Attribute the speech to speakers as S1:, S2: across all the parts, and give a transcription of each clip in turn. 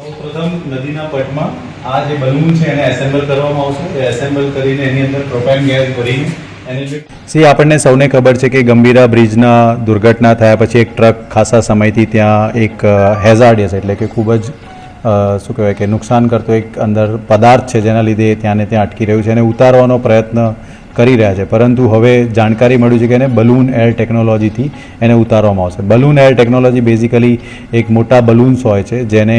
S1: સૌપ્રથમ નદીના પટમાં આ જે બલૂન છે એને એસેમ્બલ કરવામાં આવશે. એસેમ્બલ કરીને એની અંદર પ્રોપાઇન ગેસ ભરીને સી, આપણને સૌને ખબર છે કે ગંભીરા બ્રિજના દુર્ઘટના થયા પછી એક ટ્રક ખાસા સમયથી ત્યાં એક હેઝાર્ડિયસ એટલે કે ખૂબ જ શું કહેવાય કે નુકસાન કરતો એક અંદર પદાર્થ છે જેના લીધે ત્યાંને ત્યાં અટકી રહ્યું છે અને ઉતારવાનો પ્રયત્ન કરી રહ્યા છે. પરંતુ હવે જાણકારી મળ્યું છે કે એને બલૂન એર ટેકનોલોજીથી એને ઉતારવામાં આવશે. બલૂન એર ટેકનોલોજી બેઝિકલી એક મોટા બલૂન્સ હોય છે, જેને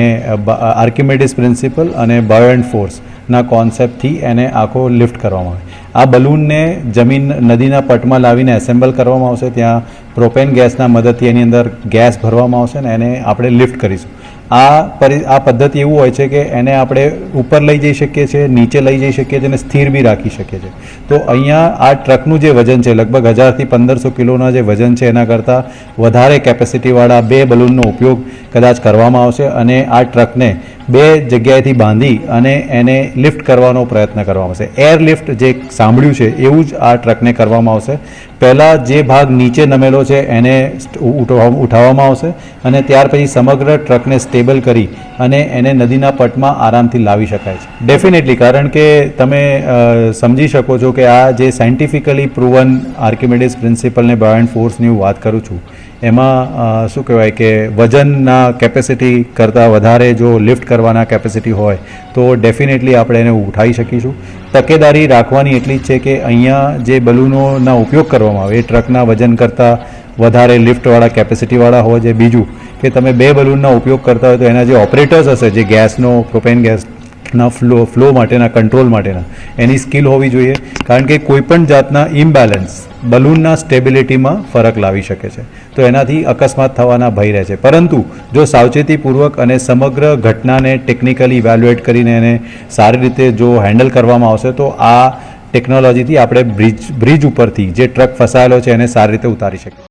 S1: આર્કિમેડિસ પ્રિન્સિપલ અને બાયો એન્ડ ફોર્સના કોન્સેપ્ટથી એને આખો લિફ્ટ કરવામાં આવે. આ બલૂનને જમીન, નદીના પટમાં લાવીને એસેમ્બલ કરવામાં આવશે. ત્યાં પ્રોપેન ગેસના મદદથી એની અંદર ગેસ ભરવામાં આવશે અને એને આપણે લિફ્ટ કરીશું. આ પરી, આ પદ્ધતિ એવું હોય છે કે એને આપણે ઉપર લઈ જઈ શકીએ છીએ, નીચે લઈ જઈ શકીએ છીએ અને સ્થિર બી રાખી શકીએ છીએ. તો અહીંયા આ ટ્રકનું જે વજન છે, લગભગ હજારથી પંદરસો કિલોના જે વજન છે, એના કરતાં વધારે કેપેસિટીવાળા બે બલૂનનો ઉપયોગ કદાચ કરવામાં આવશે અને આ ટ્રકને બે જગ્યાએથી બાંધી અને એને લિફ્ટ કરવાનો પ્રયત્ન કરવામાં આવશે. એર લિફ્ટ જે સાંભળ્યું છે, એવું જ આ ટ્રકને કરવામાં આવશે. પહેલાં જે ભાગ નીચે નમેલો છે, એને ઉઠાવવામાં આવશે અને ત્યાર પછી સમગ્ર ટ્રકને સ્ટેબલ કરી અને એને નદીના પટમાં આરામથી લાવી શકાય છે. ડેફિનેટલી કારણ કે તમે સમજી શકો છો કે આ જે સાયન્ટિફિકલી પ્રુવન આર્કિમેડિસ પ્રિન્સિપલને બાયોન્ડ ફોર્સની હું વાત કરું છું એમાં શું કહેવાય કે વજનના કેપેસિટી કરતાં વધારે જો લિફ્ટ કરવાના કેપેસિટી હોય, તો ડેફિનેટલી આપણે એને ઉઠાવી શકીશું. તકેદારી રાખવાની એટલી જ છે કે અહીંયા જે બલૂનોના ઉપયોગ કરવામાં આવે, એ ટ્રકના વજન કરતાં વધારે લિફ્ટવાળા કેપેસિટીવાળા હોય છે બીજું, કે તમે બે બલૂનના ઉપયોગ કરતા હોય તો એના જે ઓપરેટર્સ હશે, જે ગેસનો પ્રોપેન ગેસના ફ્લો ફ્લો માટેના કંટ્રોલ માટેના, એની સ્કિલ હોવી જોઈએ. કારણ કે કોઈપણ જાતના ઇમ્બેલેન્સ બલૂનના સ્ટેબિલિટીમાં ફરક લાવી શકે છે. તો એનાથી અકસ્માત થવાના ભય રહે છે. પરંતુ જો સાવચેતીપૂર્વક અને સમગ્ર ઘટનાને ટેકનિકલી ઇવેલ્યુએટ કરીને એને સારી રીતે જો હેન્ડલ કરવામાં આવશે, તો આ ટેકનોલોજીથી આપણે બ્રિજ બ્રિજ ઉપરથી જે ટ્રક ફસાયેલો છે, એને સારી રીતે ઉતારી શકીએ.